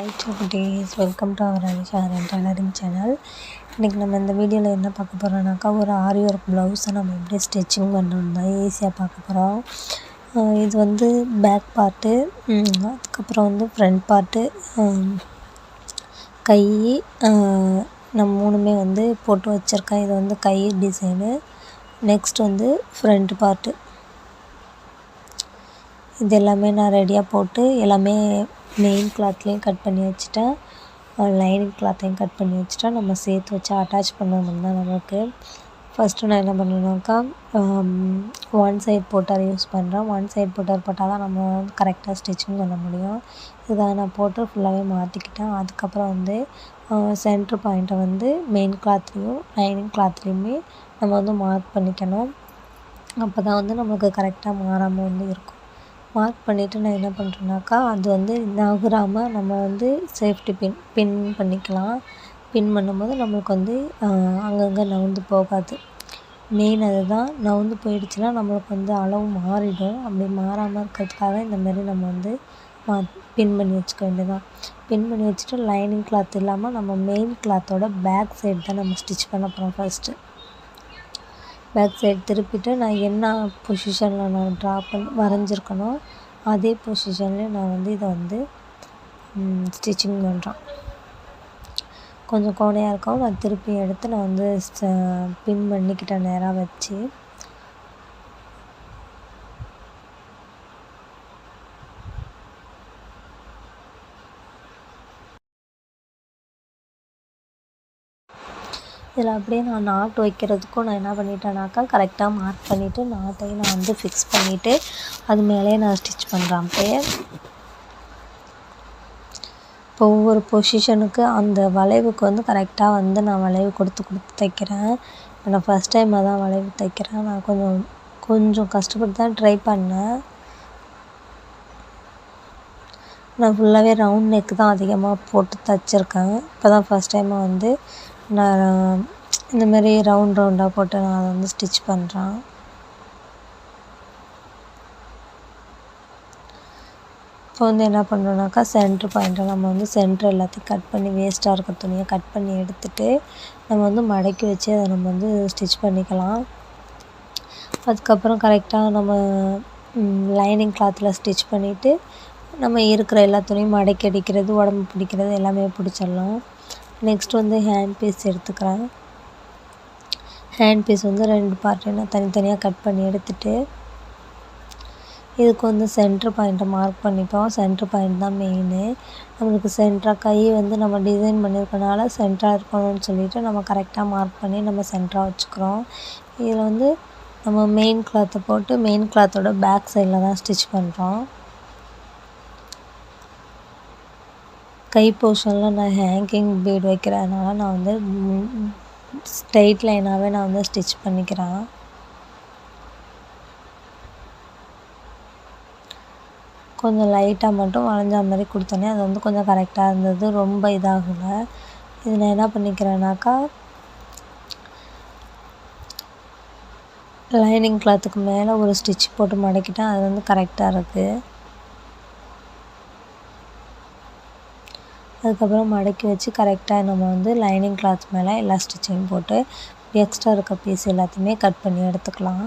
Hi குட்டீஸ் welcome to our Anisha tailoring channel இன்றைக்கி நம்ம இந்த வீடியோவில் என்ன பார்க்க போகிறோம்னாக்கா ஒரு ஆரி ஒர்க் ப்ளவுஸை நம்ம எப்படி ஸ்டிச்சிங் பண்ணுறது தான் ஈஸியாக பார்க்க போகிறோம் இது வந்து பேக் பார்ட்டு அதுக்கப்புறம் வந்து ஃப்ரண்ட் பார்ட்டு கை நான் மூணுமே வந்து போட்டு வச்சுருக்கேன். இது வந்து கை டிசைனு நெக்ஸ்ட் வந்து ஃப்ரண்ட் பார்ட்டு இது எல்லாமே நான் ரெடியாக போட்டு எல்லாமே மெயின் கிளாத்லேயும் கட் பண்ணி வச்சுட்டேன். லைனிங் கிளாத்தையும் கட் பண்ணி வச்சுட்டா நம்ம சேர்த்து வச்சு அட்டாச் பண்ணணும் தான் நமக்கு. ஃபஸ்ட்டு நான் என்ன பண்ணணுனாக்கா ஒன் சைட் போட்டார் யூஸ் பண்ணுறேன் ஒன் சைட் போட்டார் போட்டால் தான் நம்ம கரெக்டாக ஸ்டிச்சிங் பண்ண முடியும். இதை நான் போட்டு ஃபுல்லாகவே மாற்றிக்கிட்டேன் அதுக்கப்புறம் வந்து சென்ட்ரு பாயிண்ட்டை வந்து மெயின் கிளாத்லேயும் லைனிங் கிளாத்லேயுமே நம்ம வந்து மார்க் பண்ணிக்கணும். அப்போ தான் வந்து நம்மளுக்கு கரெக்டாக மாறாமல் வந்து இருக்கும். மார்க் பண்ணிவிட்டு நான் என்ன பண்ணுறேன்னாக்கா அது வந்து நகராமல் நம்ம வந்து சேஃப்டி பின் பின் பண்ணிக்கலாம். பின் பண்ணும்போது நம்மளுக்கு வந்து அங்கங்கே நகர்ந்து போகாது. மெயின் அதுதான் நகர்ந்து போயிடுச்சுன்னா நம்மளுக்கு வந்து அளவு மாறிடும். அப்படி மாறாமல் இருக்கிறதுக்காக இந்தமாரி நம்ம வந்து மா பின் பண்ணி வச்சுக்க வேண்டியதான் பின் பண்ணி வச்சுட்டு லைனிங் கிளாத் இல்லாமல் நம்ம மெயின் கிளாத்தோட பேக் சைடு தான் நம்ம ஸ்டிச் பண்ண போகிறோம் ஃபஸ்ட்டு பேக் சைடு திருப்பிட்டு நான் என்ன பொசிஷனில் நான் ட்ரா பண்ணி வரைஞ்சிருக்கனோ அதே பொசிஷன்லேயே நான் வந்து இதை வந்து ஸ்டிச்சிங் பண்ணுறேன் கொஞ்சம் கோணையாக இருக்கவும் நான் திருப்பி எடுத்து நான் வந்து பின் பண்ணிக்கிட்டேன் நேராக வச்சு. இதில் அப்படியே நான் நாட் வைக்கிறதுக்கும் நான் என்ன பண்ணிட்டேனாக்கா கரெக்டாக மார்க் பண்ணிவிட்டு நாட்டையும் நான் வந்து ஃபிக்ஸ் பண்ணிவிட்டு அது மேலேயே நான் ஸ்டிச் பண்ணுறேன் அப்படியே இப்போ ஒவ்வொரு பொசிஷனுக்கு அந்த வளைவுக்கு வந்து கரெக்டாக வந்து நான் வளைவு கொடுத்து கொடுத்து தைக்கிறேன். நான் ஃபஸ்ட் டைமாக தான் வளைவு தைக்கிறேன். நான் கொஞ்சம் கொஞ்சம் கஷ்டப்பட்டு தான் ட்ரை பண்ணேன். நான் ஃபுல்லாகவே ரவுண்ட் நெக் தான் அதிகமாக போட்டு தைச்சிருக்கேன். இப்போ தான் ஃபஸ்ட் டைமாக வந்து நான் இந்த மாதிரி ரவுண்ட் ரவுண்டாக போட்டு நான் அதை வந்து ஸ்டிச் பண்ணுறேன் இப்போ வந்து என்ன பண்ணுறோன்னாக்கா சென்ட்ரு பாயிண்ட்டை நம்ம வந்து சென்ட்ரு எல்லாத்தையும் கட் பண்ணி வேஸ்ட்டாக இருக்க துணியை கட் பண்ணி எடுத்துகிட்டு நம்ம வந்து மடக்கி வச்சு அதை நம்ம வந்து ஸ்டிச் பண்ணிக்கலாம். அதுக்கப்புறம் கரெக்டாக நம்ம லைனிங் கிளாத்தில் ஸ்டிச் பண்ணிவிட்டு நம்ம இருக்கிற எல்லா துணியும் மடக்கி அடிக்கிறது உடம்பு பிடிக்கிறது எல்லாமே பிடிச்சிடலாம். நெக்ஸ்ட் வந்து ஹேண்ட் பீஸ் எடுத்துக்கிறேன். ஹேண்ட் பீஸ் வந்து ரெண்டு பார்ட்டு நான் தனித்தனியாக கட் பண்ணி எடுத்துகிட்டு இதுக்கு வந்து சென்ட்ரு பாயிண்ட்டை மார்க் பண்ணிப்போம். சென்ட்ரு பாயிண்ட் தான் மெயினு நம்மளுக்கு சென்ட்ராக கை வந்து நம்ம டிசைன் பண்ணியிருக்கனால சென்ட்ராக இருக்கணும்னு சொல்லிவிட்டு நம்ம கரெக்டாக மார்க் பண்ணி நம்ம சென்ட்ராக வச்சுக்கிறோம். இதில் வந்து நம்ம மெயின் கிளாத்தை போட்டு மெயின் கிளாத்தோட பேக் சைடில் தான் ஸ்டிச் பண்ணுறோம் கை போர்ஷனில் நான் ஹேங்கிங் பீட் வைக்கிறதுனால நான் வந்து ஸ்ட்ரெயிட் லைனாகவே நான் வந்து ஸ்டிச் பண்ணிக்கிறேன். கொஞ்சம் லைட்டாக மட்டும் வளைஞ்ச மாதிரி கொடுத்தோன்னே அது வந்து கொஞ்சம் கரெக்டாக இருந்தது ரொம்ப இதாகலை. இது நான் என்ன பண்ணிக்கிறேன்னாக்கா லைனிங் கிளாத்துக்கு மேலே ஒரு ஸ்டிச் போட்டு மடக்கிட்டேன் அது வந்து கரெக்டாக இருக்குது அதுக்கப்புறம் மடக்கி வச்சு கரெக்டாக நம்ம வந்து லைனிங் கிளாத் மேலே எல்லா ஸ்டிச்சிங் போட்டு எக்ஸ்ட்ரா இருக்க பீஸ் எல்லாத்தையுமே கட் பண்ணி எடுத்துக்கலாம்.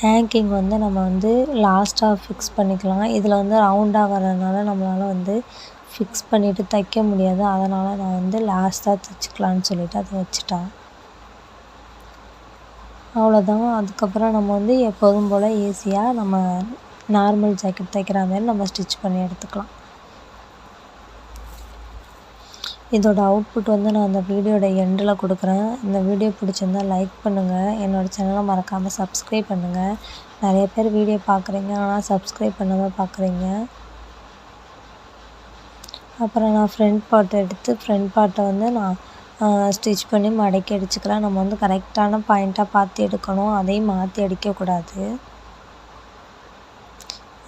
ஹேங்கிங் வந்து நம்ம வந்து லாஸ்ட்டாக ஃபிக்ஸ் பண்ணிக்கலாம். இதில் வந்து ரவுண்டாக வரதுனால நம்மளால் வந்து ஃபிக்ஸ் பண்ணிவிட்டு தைக்க முடியாது. அதனால் நான் வந்து லாஸ்ட்டாக தைச்சிக்கலான்னு சொல்லிவிட்டு அதை வச்சுட்டேன். அவ்வளோதான் அதுக்கப்புறம் நம்ம வந்து எப்போதும் போல் ஈஸியாக நம்ம நார்மல் ஜாக்கெட் தைக்கிற மாதிரி நம்ம ஸ்டிச் பண்ணி எடுத்துக்கலாம். இதோட அவுட்புட் வந்து நான் அந்த வீடியோட எண்டில் கொடுக்குறேன். இந்த வீடியோ பிடிச்சிருந்தா லைக் பண்ணுங்கள் என்னோடய சேனலை மறக்காமல் சப்ஸ்கிரைப் பண்ணுங்கள் நிறைய பேர் வீடியோ பார்க்குறீங்க. ஆனால் சப்ஸ்கிரைப் பண்ணாமல் பார்க்குறீங்க. அப்புறம் நான் ஃப்ரண்ட் பார்ட் எடுத்து ஃப்ரண்ட் பார்ட்டை வந்து நான் ஸ்டிச் பண்ணி மடக்கி அடிச்சுக்கலாம். நம்ம வந்து கரெக்டான பாயிண்ட்டாக பார்த்து எடுக்கணும். அதையும் மாற்றி அடிக்கக்கூடாது.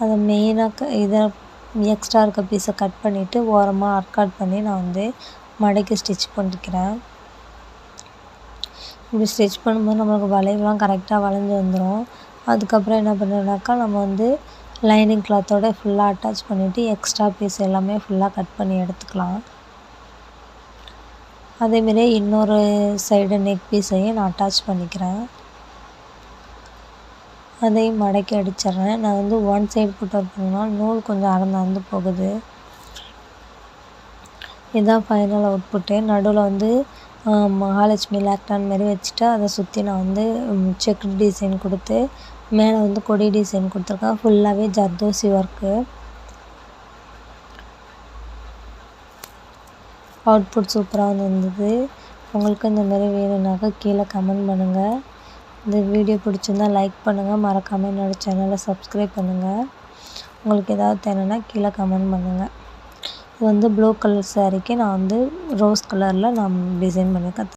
அதை மெயினாக இதை எக்ஸ்ட்ரா இருக்க பீஸை கட் பண்ணிவிட்டு ஓரமாக அர்க்காட் பண்ணி நான் வந்து மடக்கி ஸ்டிச் பண்ணிக்கிறேன். இப்படி ஸ்டிச் பண்ணும்போது நம்மளுக்கு வளைவுலாம் கரெக்டாக வளைஞ்சு வந்துடும் அதுக்கப்புறம் என்ன பண்ணுறேனாக்கா நம்ம வந்து லைனிங் கிளாத்தோட ஃபுல்லாக அட்டாச் பண்ணிவிட்டு எக்ஸ்ட்ரா பீஸ் எல்லாமே ஃபுல்லாக கட் பண்ணி எடுத்துக்கலாம். அதேமாரி இன்னொரு சைடு நெக் பீஸையும் நான் அட்டாச் பண்ணிக்கிறேன். அதையும் மடக்கி அடிச்சிட்றேன். நான் வந்து ஒன் சைடு போட்டு ஒர்க் நூல் கொஞ்சம் அறந்து அறந்து போகுது. இதுதான் ஃபைனல் அவுட்புட்டு நடுவில் வந்து மகாலட்சுமி லேக்டான் மாரி வச்சுட்டு அதை சுற்றி நான் வந்து செக் டிசைன் கொடுத்து மேலே வந்து கொடி டிசைன் கொடுத்துருக்கேன். ஃபுல்லாகவே ஜர்தோசி ஒர்க்கு அவுட்புட் சூப்பராக வந்தது உங்களுக்கு இந்த மாதிரி வேணும்னாக்கா கீழே கமெண்ட் பண்ணுங்கள் இந்த வீடியோ பிடிச்சிருந்தா லைக் பண்ணுங்கள் மறக்காமல் என்னோடய சேனலை சப்ஸ்கிரைப் பண்ணுங்கள் உங்களுக்கு ஏதாவது தேவைன்னா கீழே கமெண்ட் பண்ணுங்கள் இது வந்து ப்ளூ கலர் சாரீக்கு நான் வந்து ரோஸ் கலரில் நான் டிசைன் பண்ணி கற்று